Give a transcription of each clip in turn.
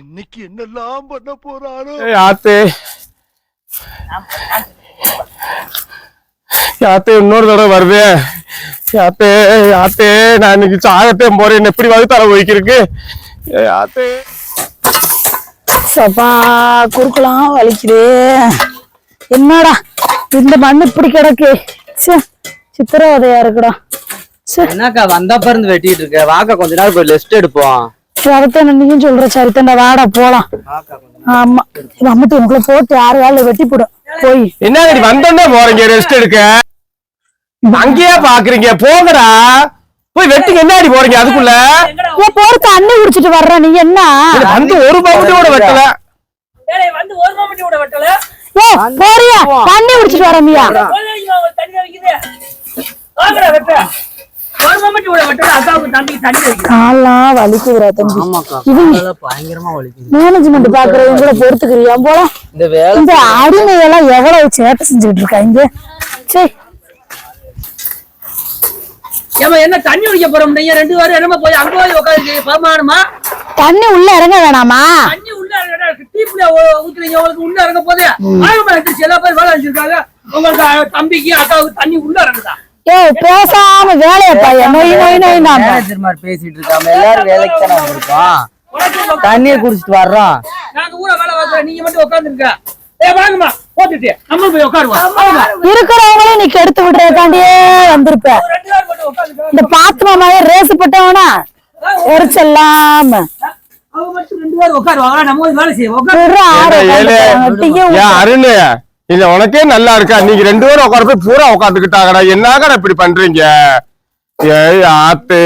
இன்னைக்கு என்னெல்லாம் பண்ண போறாரோ? ஏய், ஆத்தே யாத்தே இன்னொரு தடவை வருது. யாத்தே யாத்தே நான் இன்னைக்கு சாகத்தே போறேன். எப்படி வந்து தலை ஒழிக்கிறதுக்கு ஏய், ஆத்தே சப்பா குறுக்கலாம் வலிக்குது. என்னடா இந்த மண்ணு இப்படி கிடக்கு? ச்சே சித்திரவதையா இருக்குடா. ச்சே. என்னக்கா வந்தப்ப இருந்து வெட்டிட்டு இருக்க. வாக்கா கொஞ்ச நேரம் போய் ரெஸ்ட் எடுப்போம். சரித்தன நீயும் சொல்ற சரித்தண்டா வாடா போலாம். ஆமா. அம்மத்து உனக்குள்ள போட்டு ஆறு வேலை வெட்டி போடும் போய். என்ன வந்தோடனே போறீங்க ரெஸ்ட் எடுக்க? அங்கேயே பாக்குறீங்க போங்கடா. போய் வெட்டுக்கு என்னடி போறீங்க அதுக்குள்ள? ஏன் போற தண்ணி குடிச்சிட்டு வர்ற நீ என்ன? வந்து ஒரு பகுதி கூட வெட்டல. வந்து ஒரு மாமட்டி கூட வெட்டல. ஏ போறியா? தண்ணி குடிச்சிட்டு வரமியா தண்ணி வெட்டல கால்லாம் வலிக்குதுடா தம்பி. ஆமாக்கா இவங்க பயங்கரமா வலிக்குது. மேனேஜ்மெண்ட் பாக்குறவங்க கூட பொறுத்துக்கிறியா போல? இந்த அடிமையெல்லாம் எவ்வளவு சேட்டை செஞ்சுட்டு இருக்காங்க சே ஏமா என்ன தண்ணி குடிக்க போறோம் நீங்க ரெண்டு பேரும் என்னமா போய் அங்க போய் உட்காந்து பரமானமா தண்ணி உள்ள இறங்க வேணாமா? தண்ணி உள்ள டீப்ல ஊத்துறீங்க உங்களுக்கு உள்ள இறங்க போதே. ஆயிரம் சில பேர் வேலை வச்சிருக்காங்க உங்களுக்கு தம்பிக்கு அக்காவுக்கு தண்ணி உள்ள இறங்குதா? ஏ பேசாம வேலைய பாய நொய் நொய் நொய் நாம மேனேஜர் மாதிரி பேசிட்டு இருக்காம எல்லாரும் வேலைக்கு தானே வந்திருக்கோம். தண்ணியை குடிச்சிட்டு வர்றோம். நாங்க ஊர வேலை பார்க்கறோம் நீங்க மட்டும் உட்காந்துருக்க ஏ வாங்கம்மா போட்டுட்டு. நம்ம போய் உட்காருவோம் வாங்க. இருக்கிறவங்களையும் நீ கெடுத்து விடுறதுக்காண்டியே வந்திருப்ப. இந்த பாத்துமா மாதிரி ரேசு பட்டவனா? எரிச்சல்லாம. அவங்க மட்டும் ரெண்டு பேரும் உட்காருவாங்க நம்ம வேலை செய்வோம். அருண். இல்ல உனக்கே நல்லா இருக்கா? நீங்க ரெண்டு பேரும் உட்கார போய் பூரா உட்காந்துக்கிட்டாங்கடா என்னங்கடா இப்படி பண்றீங்க? ஏய் ஆத்தே.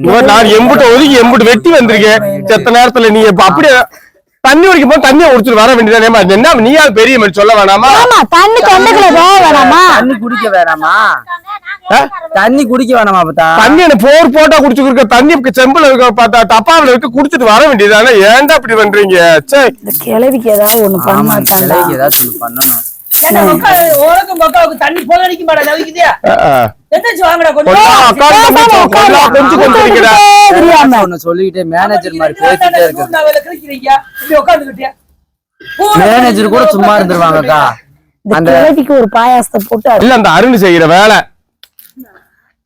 இவன் நான் எம்புட்டு ஒதுக்கி எம்புட்டு வெட்டி வந்திருக்கேன் செத்த நேரத்துல நீ இப்ப அப்படியே தண்ணி குடிக்கும் போது தண்ணியை குடிச்சிட்டு வர வேண்டியதானேமா என்ன நீயா பெரிய மாதிரி சொல்ல வேணாமா? ஆமா தண்ணி தொண்டைக்குள்ள வேணாமா? தண்ணி குடிக்க வேணாமா? தண்ணி குடிக்க வேணாமா பார்த்தா தண்ணி என்ன போர் போட்டா குடிச்சு இருக்க தண்ணி செம்புல இருக்க பார்த்தா டப்பாவில இருக்க குடிச்சிட்டு வர வேண்டியதானே ஏன்டா இப்படி பண்றீங்க? சே இந்த கிழவிக்கு ஏதாவது ஒண்ணு பண்ண கிளைக்கு ஏதாச்சும் ஒண்ணு பண்ணணும். தண்ணி சொல்லிக்கிட்டே மேனேஜர் மாதிரி பேசிட்டே இருக்கு மேனேஜர் கூட சும்மா இருந்துருவாங்கக்கா. அந்த கிழவிக்கு ஒரு பாயாசத்தை போட்டு இல்ல அந்த அருண் செய்யற வேலை.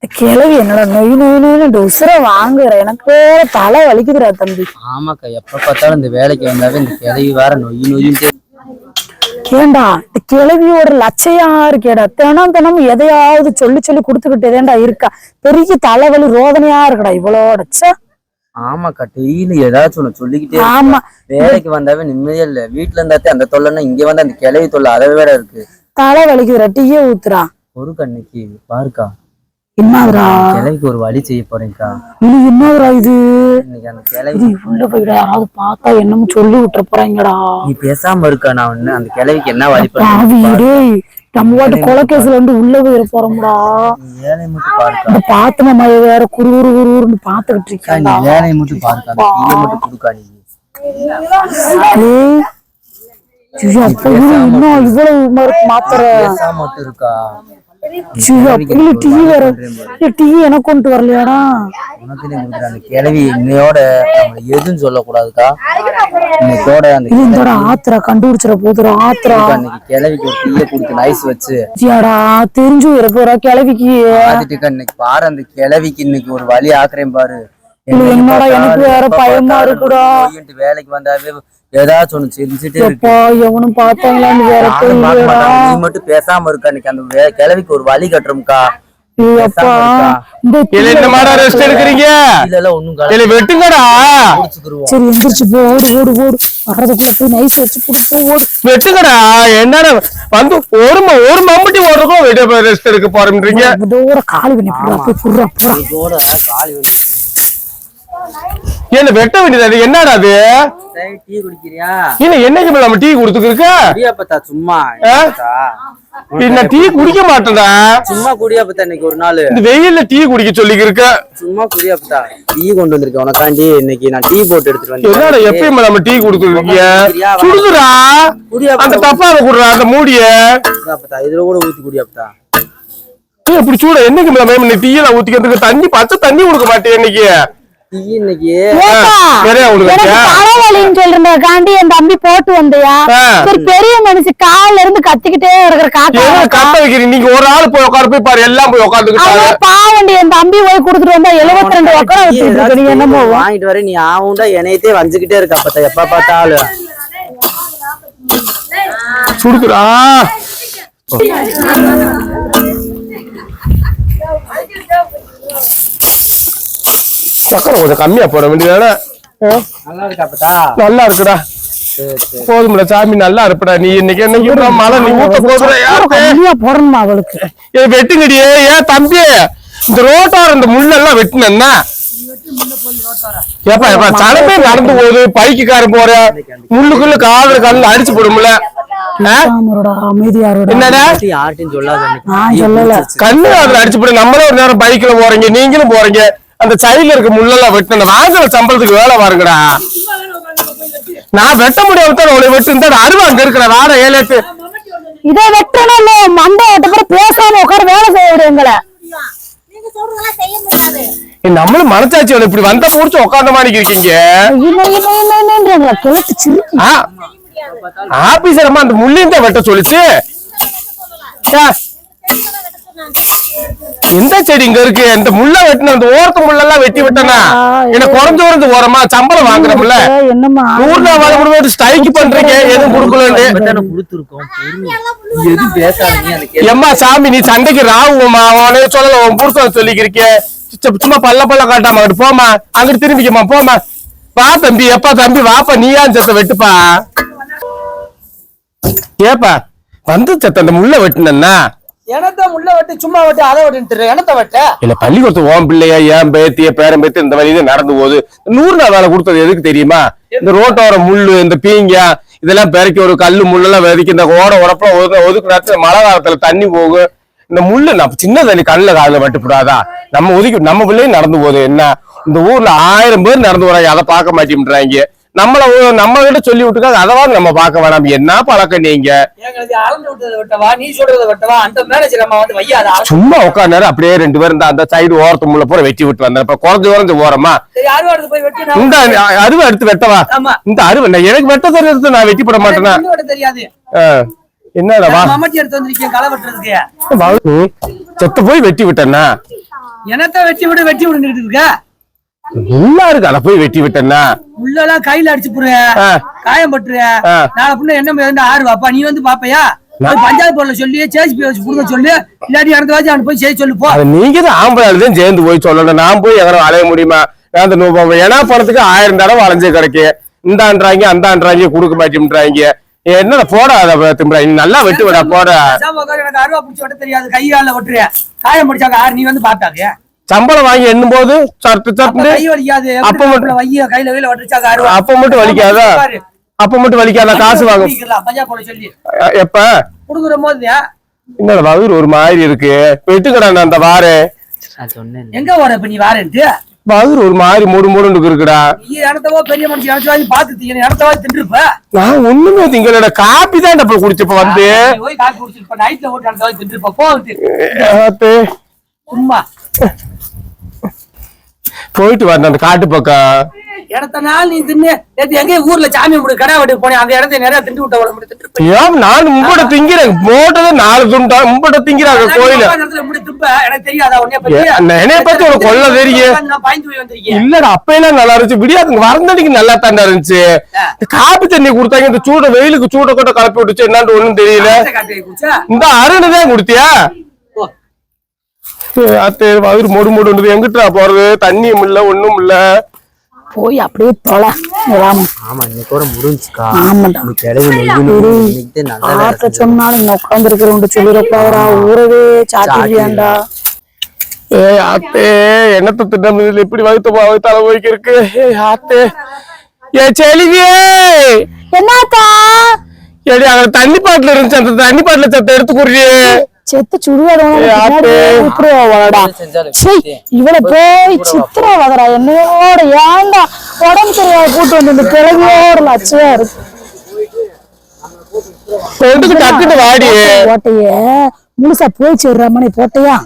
கிழவி என்னோட நொய் நொய் நொய்னு உசுர வாங்குற. எனக்கு வேற தலை வலிக்குதுடா தம்பி. ஆமாக்கா எப்ப பார்த்தாலும் இந்த வேலைக்கு வந்தாவே இந்த கிளவி வேற நொய் நொய்யின்ட்டே ஏண்டா இந்த கிழவியோட லட்சையா இருக்கேடா. தினம் தினம் எதையாவது சொல்லி சொல்லி கொடுத்துக்கிட்டேதேண்டா இருக்கா. பெரிய தலைவலி ரோதனையா இருக்குடா இவ்வளோட ச்சே. ஆமாக்கா டெய்லி ஏதாச்சும் ஒண்ணு சொல்லிக்கிட்டே. ஆமா. வேலைக்கு வந்தாவே நிம்மதியா இல்ல. வீட்டுல இருந்தாத்தே அந்த தொல்லைன்னா இங்க வந்து அந்த கிளவி தொல்லை அதை வேற இருக்கு. தலை வலிக்குதுடா டீயே ஊத்துறா. ஒரு கண்ணுக்கு பாருக்கா. என்னதுடா கிளவிக்கு ஒரு வழி செய்ய போறேன்க்கா. இது என்னதுடா இது? அந்த இது உள்ள போய்டா. யாராவது பார்த்தா என்னமோ சொல்லி விட்டுற போறாங்கடா. நீ பேசாம இருக்கா நான் ஒண்ணு. அந்த கிளவிக்கு என்ன வழி பாவி பண்ண டேய் நம்ம வாட்டு கொலைகேஸ்ல வந்து உள்ள போயிட போறோம்டா. வேலையை மட்டும் பாருக்கா. இந்த பாத்துமா மைய வேற குரு குரு குருன்னு பாத்துக்கிட்டு அக்கா, நீ வேலையை மட்டும் பாருக்கா. டீயை மட்டும் கொடுக்கா நீ. இன்னும் இவ்வளவு மாத்திர இருக்கா? இல்ல டீ வேற. இல்ல டீ எனக்கு கொண்டு வரலையாடா? கிளவி இன்னையோட எதுவும் சொல்லக்கூடாதுக்கா? இன்னைக்கோட அந்த இது இந்தோட ஆத்திரா கண்டுபிடிச்சிட போதுடா ஆத்திரா. கிளவிக்கு அன்னைக்கு கிளவிக்கு ஒரு டீயை கொடுத்து நைஸ் வச்சு. ஐயாடா தெரிஞ்சு போறா கிளவிக்கு ஆதிட்டுக்கா இன்னைக்கு பாரு அந்த கிளவிக்கு இன்னைக்கு ஒரு வழி ஆக்குறேன் பாரு. என்னடா, எனக்கு வேற பயமா இருக்குடா. வேலைக்கு வந்தாவே ஏதாச்சும் ஒண்ணு செஞ்சுட்டே இருக்கு. எப்பா எவனும் பார்த்தாங்களான்னு வேற. நீ மட்டும் பேசாம இருக்கா? இன்னைக்கு அந்த வே- கிளவிக்கு ஒரு வழி கட்டுறோம்க்கா. வெட்டுங்கடா. என்னடா வந்து ஒரு ஒரு மம்பட்டி ஓடுறதுக்கும் ரெஸ்ட் எடுக்க போறீங்க காலி பண்ணி என்ன வெட்ட வேண்டியது? அது என்னடா அது? டீ குடிக்கிறியா? இல்ல என்னைக்கு நம்ம டீ கொடுத்துருக்க குடியா பத்தா சும்மா. என்ன டீ குடிக்க மாட்டேடா சும்மா குடியா பத்தா இன்னைக்கு ஒரு நாள். இந்த வெயில்ல டீ குடிக்க சொல்லிக்கிருக்க. சும்மா குடியா பத்தா டீ கொண்டு வந்திருக்கேன் உனக்காண்டி. இன்னைக்கு நான் டீ போட்டு எடுத்துட்டு என்னடா வந்தேன் எப்பயும் நம்ம டீ கொடுத்துருக்கீங்க குடியா அந்த டப்பாவை குடுறா அந்த மூடிய. இதுல கூட ஊத்தி குடியா பத்தா ஏய், இப்படி சூட என்னைக்கு மேல டீ எல்லாம் ஊத்திக்கிறதுக்கு தண்ணி பச்சை தண்ணி கொடுக்க மாட்டேன் இன்னைக்கு? டீ இன்னைக்கு. ஏப்பா, நிறைய எனக்கு கொடுக்க தலைவலி வலின்னு சொல்ற காண்டி என் தம்பி போட்டு வந்தியா. சரி பெரிய மனுஷன் கால்ல இருந்து கத்திக்கிட்டே இருக்கிற கத்த நீங்க ஒரு ஆள் போய் உட்கார போய் பாரு எல்லாம் போய் அவன் பாவண்டி என் தம்பி போய் கொடுத்துட்டு வந்தா எழுபத்தி ரெண்டு உட்கார நீ என்ன போவோம் வாங்கிட்டு வர நீ ஆவுண்டா என்னையத்தே வஞ்சுக்கிட்டே இருக்க எப்ப பார்த்தாலும். சுடுக்குறா சக்கரை கொஞ்சம் கம்மியா போட வேண்டியதானே? நல்லா இருக்குடா. போதும்ல சாமி நல்லா இருப்படா. நீ இன்னைக்கு என்னைக்கு விடுறா, மழை? நீ ஊத்த கம்மியா போடணுமா அவளுக்கு? ஏ வெட்டுங்கடியே. ஏன் தம்பி? இந்த ரோட்டார இந்த முள்ளெல்லாம் வெட்டினா ஏப்பா ஏப்பா சனமே நடந்து போகுது. பைக்குக்காரன் போற. முள்ளுக்குள்ள காதுல கல்ல அடிச்சு போடும்ல. கண்ணு அதுல அடிச்சு போடு. நம்மளே ஒரு நேரம் பைக்ல போறீங்க. நீங்களும் போறீங்க. அந்த சைடுல இருக்க முள்ளெல்லாம் வெட்டின வாங்குற சம்பளத்துக்கு வேலை பாருங்கடா. நான் வெட்ட முடியாம தான் உங்களை வெட்டு இந்த அருவா அங்க இருக்கிற வார ஏழு இதை வெட்டணும் மண்டை வெட்ட பிறகு பேசாம உட்கார வேலை செய்ய விடு எங்களை. முடியாது நம்மளும் மனசாட்சி இப்படி வந்த முடிச்சு உட்காந்த மாதிரி இருக்கீங்க. ஆபீசர் அந்த முள்ளையும் தான் வெட்ட சொல்லுச்சு. எந்த செடி இங்க இருக்கு? இந்த முள்ள வெட்டின அந்த ஓரத்து முள்ளெல்லாம் வெட்டி விட்டனா? என்ன குறைஞ்ச குறைஞ்சு ஓரமா சம்பளம் வாங்குறோம்ல வேலை கொடுத்து ஸ்ட்ரைக் பண்றீங்க எதுவும் கொடுக்கலன்னு எம்மா சாமி நீ சண்டைக்கு ராவுமா அவனே சொல்லல உன் புருஷன் சொல்லிக்கிறீங்க சும்மா பல்ல பல்ல காட்டாம அங்கிட்டு போமா அங்கிட்டு திரும்பிக்கமா போமா வா தம்பி எப்பா தம்பி வாப்பா நீயா செத்த வெட்டுப்பா. ஏப்பா வந்து செத்த அந்த முள்ள வெட்டினா எனத்த முள்ள வெட்டு சும்மா வெட்டு அதை வெட்டு எனத்த வெட்ட? இல்ல பள்ளிக்கூடத்து ஓன் பிள்ளையா ஏன் பேத்திய பேரன் பேத்தி இந்த வழியில நடந்து போகுது. நூறு நாள் வேலை கொடுத்தது எதுக்கு தெரியுமா? இந்த ரோட்டோர முள்ளு இந்த பீங்க இதெல்லாம் பெருக்கி ஒரு கல்லு முள்ளெல்லாம் வெதிக்கி இந்த ஓட உடப்ப ஒதுக்கு ஒதுக்கு நேரத்துல மழை காலத்துல தண்ணி போகும் இந்த முள்ளு நம்ம சின்ன தண்ணி கல்ல காலில் வெட்டுப்படாதா நம்ம ஒதுக்கி நம்ம பிள்ளையும் நடந்து போகுது. என்ன? இந்த ஊர்ல ஆயிரம் பேர் நடந்து வராங்க. அதை பார்க்க மாட்டேன்றாங்க. நம்மள நம்ம கிட்ட சொல்லி விட்டுருக்காங்க அதவாது நம்ம பார்க்க வேணாம். என்ன பழக்கம் நீங்க? சும்மா உட்காந்து அப்படியே ரெண்டு பேரும் அந்த சைடு ஓரத்து முள்ள பூரா வெட்டி விட்டு வந்தேன் இப்ப குறைஞ்சு குறைஞ்சு ஓரமா? இந்த அருவை எடுத்து வெட்டவா? இந்த அருவை எனக்கு வெட்ட தெரியாது நான் வெட்டி போட மாட்டேனா. என்னடா. செத்த போய் வெட்டி விட்டேன்னா? எனத்த வெட்டி விடு வெட்டி விடுங்கிட்டு இருக்க? நல்லா போய் வெட்டி விட்டேன்னா? உள்ளலாம் கையில அடிச்சு புடுற. காயம் பட்டுற. நாளை புண்ணு என்ன இருந்து ஆறு வாப்பா. நீ வந்து பாப்பையா? பஞ்சாயத்து போர்ல சொல்லி வச்சு புடுங்க சொல்லு. இல்லாட்டி இறந்து வாச்சு போய் செய்ய சொல்லு நீங்க தான் ஆம்பளை தான் சேர்ந்து போய் சொல்லணும். நான் போய் எங்கனும் அலைய முடியுமா? நான் ஏன்னா பணத்துக்கு ஆயிரம் தடவை அலைஞ்சு கிடைக்கு. இந்தான்றாங்க அந்தான்றாங்க குடுக்க மாட்டேன்றாங்க. என்ன போட திம்பா நல்லா வெட்டு விட போட. எனக்கு அருவா பிடிச்சி விட தெரியாது. கையால ஒட்டுறியா? காயம் பிடிச்சாங்க ஆறு நீ வந்து பாத்தாங்க சம்பளம் வாங்கி எண்ணும் போது சட்டு சட்டு அப்ப மட்டும்- அப்ப மட்டும் வலிக்காதா. அப்ப மட்டும் வலிக்காதா? காசு வாங்க பஞ்சாயத்து போர்டுல சொல்லி. அ- எப்ப? என்னடா வயிறு ஒரு மாதிரி இருக்கு. வெட்டுக்கடா நான் அந்த வாரு. நான் சொன்னேன். எங்க வர இப்ப நீ வாரேன்ட்டு? ஒரு மாதிரி மூடு மூடுன்னு இருக்குடா இடத்தவோ பெரிய மனுஷன் இடத்த வாங்கி பாத்து தீங்க இடத்த வாங்கி தின்றுப்ப? நான் ஒண்ணுமே திங்களோட காப்பி தான் இப்ப குடிச்சப்ப வந்து. போய் காப்பி குடிச்சிருப்ப நைட்ல ஓட்டு தின்றுப்ப. சும்மா. போயிட்டு வரேன் அந்த காட்டு பக்கம் இடத்த நாள் நீ தின்னு. நேத்து எங்க ஊர்ல சாமி கும்பிடு கடை வெட்டுக்கு போனேன் அந்த இடத்த நிறைய திண்டு விட்ட உடம்பு ஏன் நான் மும்பட திங்கிறேன்? போட்டது நாலு துண்டா மும்பட திங்கிறாங்க கோயில. இப்படி திம்ப எனக்கு தெரியாதா என்னைய பத்தி உனக்கு கொள்ள தெரியும். இல்லடா அப்பெல்லாம் நல்லா இருந்துச்சு. விடியாதுங்க வரந்தடிக்கு நல்லா தாண்டா இருந்துச்சு. காப்பி தண்ணி கொடுத்தாங்க இந்த சூட வெயிலுக்கு சூட கொட்ட கலப்பி விட்டுச்சு என்னன்னு ஒண்ணும் தெரியல. இந்த அருணு தான் குடுத்தியா. அத்தை வயிறு மொடு மொடு எங்கிட்டா போறது? தண்ணியும் இல்ல ஒண்ணும் இல்ல. போய் அப்படியே தொலை. ஆமா இன்னைக்கு கூட முடிஞ்சுக்கா. வேலை ஆத்த சொன்னாலும் இங்க உட்கார்ந்து இருக்கிறவங்க ஊரவே சாத்திடுவியாண்டா ஏ ஆத்தே என்னத்த திட்டம்? இப்படி வகுத்து வகுத்தால போய்க்கு இருக்கு? ஏ ஆத்தே. ஏ செலிவியே என்னத்தா? ஏடி அங்க தண்ணி பாட்டில் இருந்துச்சு. அந்த தண்ணி பாட்டில சத்த எடுத்து குடுறியே. செத்து செஞ்சாலும் இவளை போய் சித்திரவதரா என்னையோட ஏன்டா உடம்பு தெரியாத கூட்டு வந்து இந்த கிழவியோட லட்சியா இருக்கு. போட்டைய முழுசா போய் சேர்றாம நீ போட்டையா?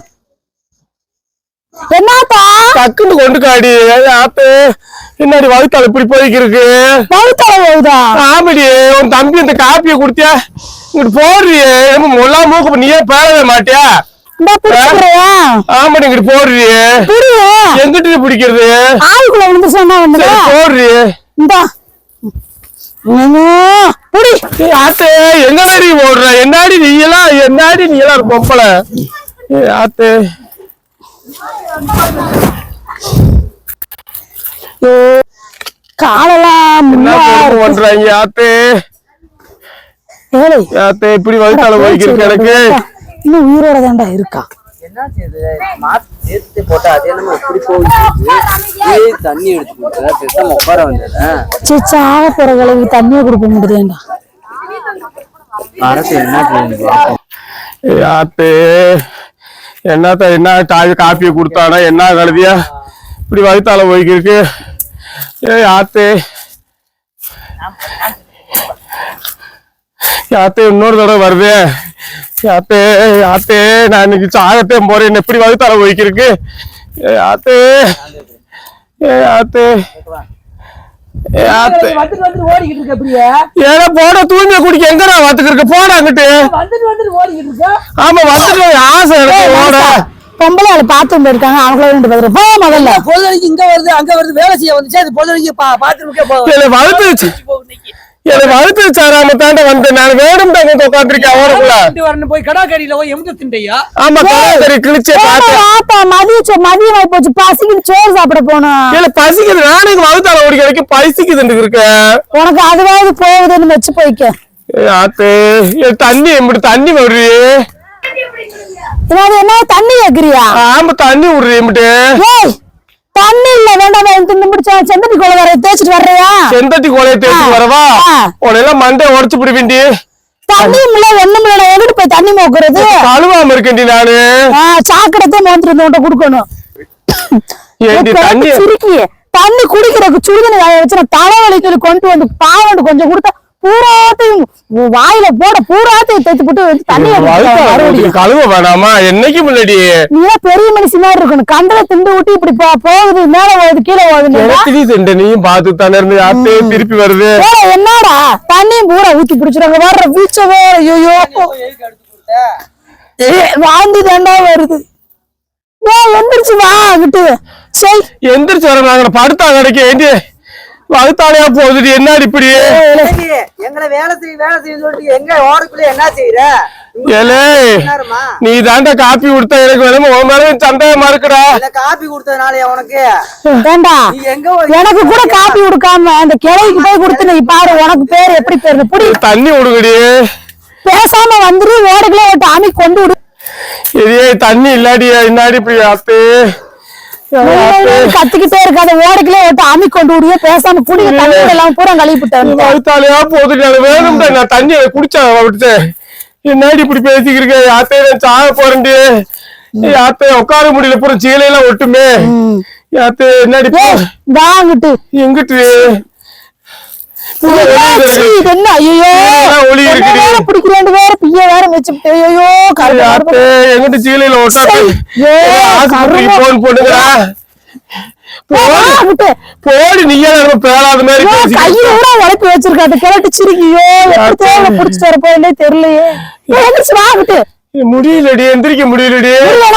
என்னத்தா டக்குன்னு கொண்டு காடி ஆத்து பின்னாடி வகுத்தால இப்படி போய்க்கு இருக்கு பழுத்தலை போகுதா? ஆமாடி உன் தம்பி இந்த காப்பியை குடுத்தியா இங்கிட்டு போடுறியே முல்லா மூக்கு நீயே பேரவே மாட்டியா? ஆமாடி இங்கிட்டு போடுறியே எங்கிட்டு பிடிக்கிறது? ஆளுக்குள்ள விழுந்து சொன்னா வந்து போடுறியே இந்தா. ஆத்தே எங்கடி ஓடுற என்னாடி நீ எல்லாம் என்னாடி நீ எல்லாம் பொம்பளை? ஆத்தே. காலெல்லாம். பண்றாங்க ஆத்தே ஆத்தே இப்படி வகுத்தால போய்க்கு எனக்கு இன்னும் உயிரோட தான்டா இருக்கா? தண்ணியை கொடுக்க முடியுதேண்டா அரசு என்ன செய்யுது பாப்போம். ஏய், ஆத்தே என்னத்த என்ன காய் காப்பியை கொடுத்தானா என்ன கழுதியா? இப்படி வகுத்தால போய்க்கு இருக்கு ஏய் ஆத்தே. யாத்தே இன்னொரு தடவை வருதே. யாத்தே யாத்தே நான் இன்னைக்கு சாகத்தே போறேன். எப்படி வகுத்தால போய்க்கு இருக்கு ஏய் ஆத்தே. ஏய் ஆத்தே. ஏய் ஆத்தே. வந்துட்டு வந்துட்டு ஓடிக்கிட்டு இருக்க அப்படியே. ஏன்னா போட தூய்மையை குடிக்க. எங்கடா வாத்துக்கு இருக்கு? போடா அங்கிட்டு. ஆமா வந்துட்டு ஆசை எனக்கு ஓட. பொம்பளை ஆளு பாத்து இருக்காங்க. அவங்கள ரெண்டு பேரும். போ முதல்ல. பொழுதுக்கு இங்க வருது அங்க வருது வேலை செய்ய வந்துச்சு. அது பொழுதுக்கு பாத்துருக்கே என்னை வளர்த்துச்சு என்னை வளர்த்து சாராம தாண்ட வந்தேன் நான் வேணும் தான் உட்காந்துருக்கேன் அவருக்குள்ள வரணும் போய் கடா. கறியில போய் எமுத திண்டையா? ஆமா சரி கிழிச்சே பார்த்தேன் ஆத்தா மதியம் சோ- மதியம் ஆயி போச்சு. பசிக்குது சோறு சாப்பிட போனோம். இல்ல பசிக்குது. நானும் இங்க வகுத்தால ஓடிக்க வரைக்கும் பசிக்குதுன்னு இருக்கேன். உனக்கு அதுவாவது போகுதுன்னு வச்சு போய்க்க. ஆத்தே தண்ணி எப்படி தண்ணி வருது. என்ன தண்ணி கேக்குறியா? ஆமா தண்ணி விடுறீ ஏய் தண்ணி இல்ல வேண்டாம் எனக்கு நிமிடிச்சா செந்தடி கோல வர தேய்ச்சிட்டு வர்றியா? செந்தட்டி கோலையை தேய்ச்சி ஆ. வரவா. உனையெல்லாம் மண்டை உடச்சு பிடிவேண்டி தண்ணியும் இல்ல ஒண்ணும் இல்ல எங்கிட்டு போய் தண்ணி மோக்குறது? கழுவாம இருக்கேன்டி நானு. சாக்கடைத்தே மோந்துட்டு உன்கிட்ட கொடுக்கணும். தண்ணி தண்ணி குடிக்கிறதுக்கு சுடுதண்ணி வச்சு நான் தலைவலி சொல்லி கொண்டு வந்து பாவண்டு கொஞ்சம் கொடுத்தா பூராத்தையும் வாயில போட பூராத்தையும் தேய்த்து போட்டு வந்து மறுபடியும் கழுவ வேணாமா? என்னைக்கு முன்னாடி? நீ பெரிய மனுஷி மாதிரி இருக்கணும். கண்டல திண்டு விட்டு இப்படி போகுது மேல போகுது கீழே போகுது திண்ட நீயும் பார்த்து தானே இருந்து அத்தே திருப்பி வருது? என்னடா? தண்ணியும் பூரா ஊத்தி பிடிச்சிருங்க வர்ற வீச்சவே ஐயோ வாந்தி தாண்டா வருது. ஏன் எந்திரிச்சு வா அங்கிட்டு. சரி எந்திரிச்சு வர நாங்க படுத்தா கிடைக்க வகுத்தாலையா போகுது என்னடி இப்படி? எங்களை வேலை செய்ய வேலை செய்ய சொல்லிட்டு எங்க ஓடுக்குள்ள என்ன செய்யற? நீ தாண்டா காப்பி கொடுத்த எனக்கு வேணுமா? உன் மேல சந்தேகமா இருக்குடா. காப்பி கொடுத்ததுனால உனக்கு? ஏண்டா நீ எங்க போய் எனக்கு கூட காப்பி கொடுக்காம அந்த கிளைக்கு போய் கொடுத்து நீ பாரு உனக்கு பேர் எப்படி பேரு புடி. தண்ணி விடுங்கடி. பேசாம வந்துரு ஓடுகளே ஒரு டாமி கொண்டு விடு. இதே தண்ணி இல்லாடி என்னாடி இப்படி அத்தே. கத்திக்கிட்டே இருக்காத. ஓடுகளே ஒரு டாமி கொண்டு விடுவே பேசாம புடி தண்ணி எல்லாம் பூரா கழுவி விட்டு வகுத்தாலையா போகுது அது வேணும் நான் தண்ணி குடிச்சா விட்டுட்டேன் என்னடி இப்படி பேசிக்கிருக்க? யாத்தே நான் சாக போறேன்டி. யாத்தே உட்கார முடியல. பூரா சீலையெல்லாம் ஒட்டுமே. யாத்தே என்னடி வாங்கிட்டு எங்கிட்டு? என்ன? ஐயோ ஒளி இருக்குடி. வேற பிடிக்கிறேன் வேற பிய வேற வச்சுட்டு ஐயோ கருப்பு எங்கிட்ட சீலையில கருமம். போன் போட்டுக்கிறா போடி. நம்ம பேராத மாதிரி கையில கூட உழைப்பு வச்சிருக்காட்டு கிளட்டு சிரிக்கியோ? தேவை புடிச்சிட்டு வர போயிலே தெரியலையே. எந்திரிச்சு வாங்கிட்டு முடியலடி எந்திரிக்க முடியலடி.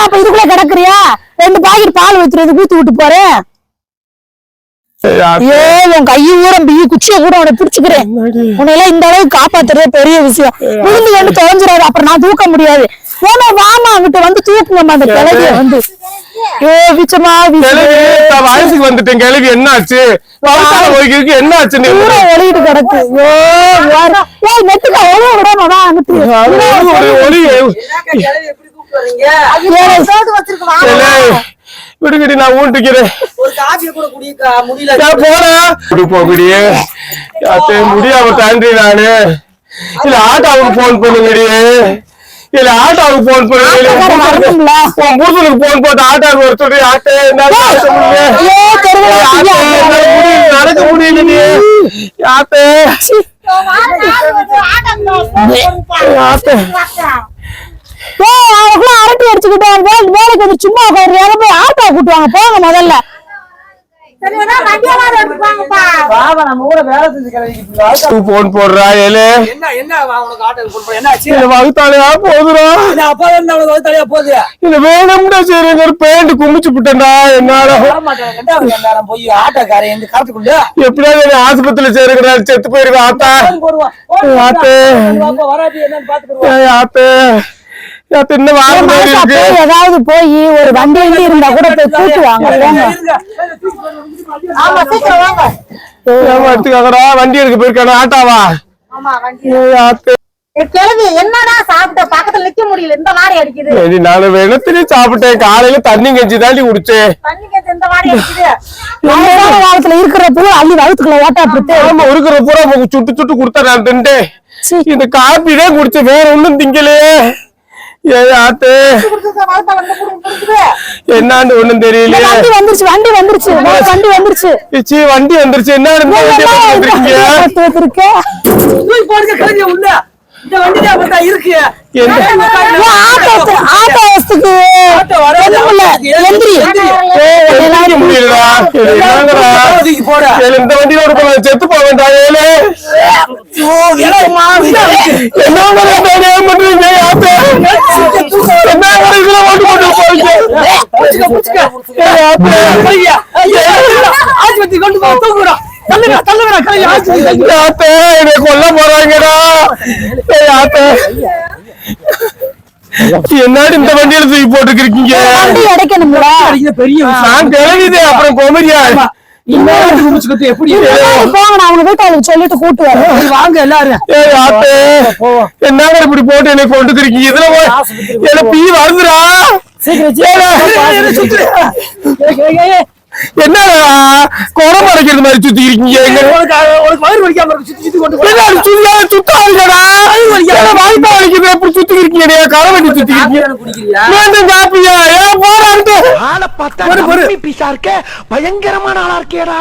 அப்ப இதுக்குள்ள கிடக்குறியா? ரெண்டு பாக்கெட் பால் வச்சுறது ஊத்தி விட்டு போறேன். ஐயோ உன் கையை ஊரம் பிய்ய குச்சியை கூட உன்னை பிடிச்சுக்கிறேன். உன்னையெல்லாம் இந்த அளவுக்கு காப்பாத்துறதே பெரிய விஷயம். விழுந்து கண்டு தொலைஞ்சிடாது. அப்புறம் நான் தூக்க முடியாது. ஏன்னா வாமா அங்கிட்ட வந்து தூக்குங்கம்மா அந்த கிளவிய வந்து. வயசுக்கு வந்துட்டேன். கிளவி என்னாச்சு? வயசான போய்க்கு என்ன ஆச்சு நீ? பூரா ஒளியிட்டு கிடக்கு. ஒரு ஒளி என்னக்கா கிழவி விடுங்கடி நான் ஒரு இப்படி போகடியே முடியாம தாண்டி நானு இல்ல ஆட்டோவுக்கு போன் பண்ணுங்கடி இல்ல ஆட்டோவுக்கு போன். பண்ணுங்க புருஷனுக்கு போன் போட்டு ஆட்டோவுக்கு வர சொல்லி ஆட்டே நடக்க முடியல. ஐயோ தெருவுல ஏய் அவங்களுக்குள்ள அரட்டி அடிச்சுக்கிட்டு வே- வேலைக்கு வந்து சும்மா உட்காரு போய் ஆட்டோ கூட்டுவாங்க. போங்க முதல்ல. வேலை போன் போடுறா ஏலே. என்ன என்ன அவன் உனக்கு ஆட்டோ கொடுப்பா என்ன ஆச்சு? இல்ல வகுத்தாலையா போதுடா. இல்ல வேணும்டா சரி ஒரு பேண்ட் குமிச்சு விட்டேன்டா என்னால. எப்படியாவது ஆஸ்பத்திரியில சேருக்கிறா செத்து போயிருக்கா ஆத்தா. போடுவான். ஆத்து. ஆத்து. ஏதாவது போய் ஒரு வண்டி வண்டி இருந்தா கூட போய் கூட்டுவாங்க எடுத்துக்காங்கடா வண்டி எடுக்க போயிருக்கானே? ஆட்டாவா? ஆமா வண்டி. ஏய், ஆத்து. கிழவி என்னடா சாப்பிட்ட? பக்கத்துல நிக்க முடியல. இந்த வாரி அடிக்குது. சரி நானு வெனத்திலே சாப்பிட்டேன். காலையில தண்ணி கஞ்சி தாண்டி குடிச்சேன். காலத்துல இருக்கிற பூ அள்ளி வகுத்துக்குள்ள ஓட்டா இருக்கிற பூரா சுட்டு சுட்டு கொடுத்தா நான். இந்த காப்பி தான் குடிச்சேன். வேற ஒண்ணும் திங்கலையே. என்னான்னு ஒண்ணும் தெரியலையே வண்டி வந்துருச்சு வண்டி வந்துருச்சு வண்டி வந்துருச்சு சீ வண்டி வந்துருச்சு என்ன செத்து போக வேண்டாம் ஏழு என்ன பண்றீங்க ஏன் பண்றீங்க ஆத்து என்ன இதுல ஓட்டு போட்டு போறீங்க ஏய், ஆத்து ஆஸ்பத்திரி கொண்டு போய் தூக்குறோம் தள்ளுடா தள்ளுடா ஆஸ்பத்திரி ஆத்து என்னை கொல்ல போறாங்கடா. ஆத்து என்னடி இந்த வண்டியில தூக்கி வண்டி அடைக்கணும்ல பெரிய அப்புறம் கோமரியா? சொல்லிட்டு கூட்டு வாங்க எல்லாரும். என்னங்க இப்படி போட்டு என்னை கொண்டு இருக்கீங்க இதுல போய் பீ வருதுடா. என்னடா? குடம் அடைக்கிறது மாதிரி சுத்தி இருக்கீங்க. என்ன என்ன வாய்ப்பா வலிக்குது. எப்படி சுத்தி இருக்கீங்க? களை வண்டி சுத்தி இருக்கீங்க. பயங்கரமான ஆளா இருக்கேடா.